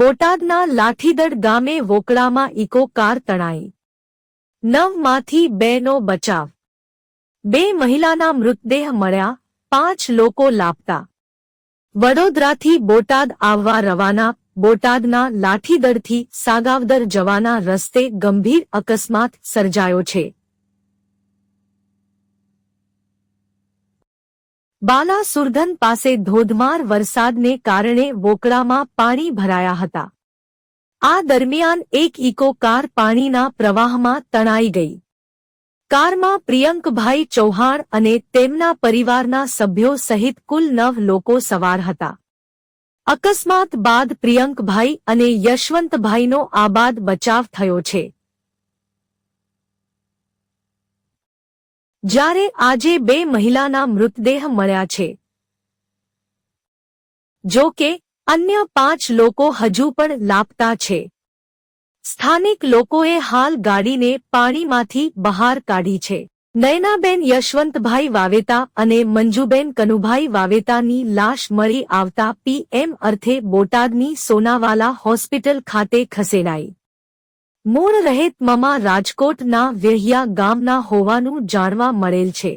બોટાદના લાઠીદડ ગામે વોકળામાં eco car તણાઈ. નવમાંથી બેનો બચાવ. બે મહિલાના મૃતદેહ મળ્યા, પાંચ લોકો લાપતા. વડોદરાથી બોટાદ આવવા રવાના, બોટાદના લાઠીદડથી સાગાવદર જવાના રસ્તે ગંભીર અકસ્માત સર્જાયો છે. બાલાસુરધન પાસે ધોધમાર વરસાદને કારણે વોકળામાં પાણી ભરાયા હતા. આ દરમિયાન એક ઇકો કાર પાણીના પ્રવાહમાં તણાઈ ગઈ. કારમાં પ્રિયંકભાઈ ચૌહાણ અને તેમના પરિવારના સભ્યો સહિત કુલ નવ લોકો સવાર હતા. અકસ્માત બાદ પ્રિયંકભાઈ અને યશવંતભાઈનો આબાદ બચાવ થયો છે. જ્યારે આજે બે મહિલાના મૃતદેહ મળ્યા છે. જો કે, અન્ય પાંચ લોકો હજુ પણ લાપતા છે. સ્થાનિક લોકોએ હાલ ગાડીને પાણીમાંથી બહાર કાઢી છે. નયનાબેન યશવંતભાઈ વાવેતા અને મંજુબેન કનુભાઈ વાવેતાની લાશ મળી આવતા પીએમ અર્થે બોટાદની સોનાવાલા હોસ્પિટલ ખાતે ખસેડાઈ. મૂળ રહેત મમા રાજકોટના વેહિયા ગામના હોવાનું જાણવા મળેલ છે.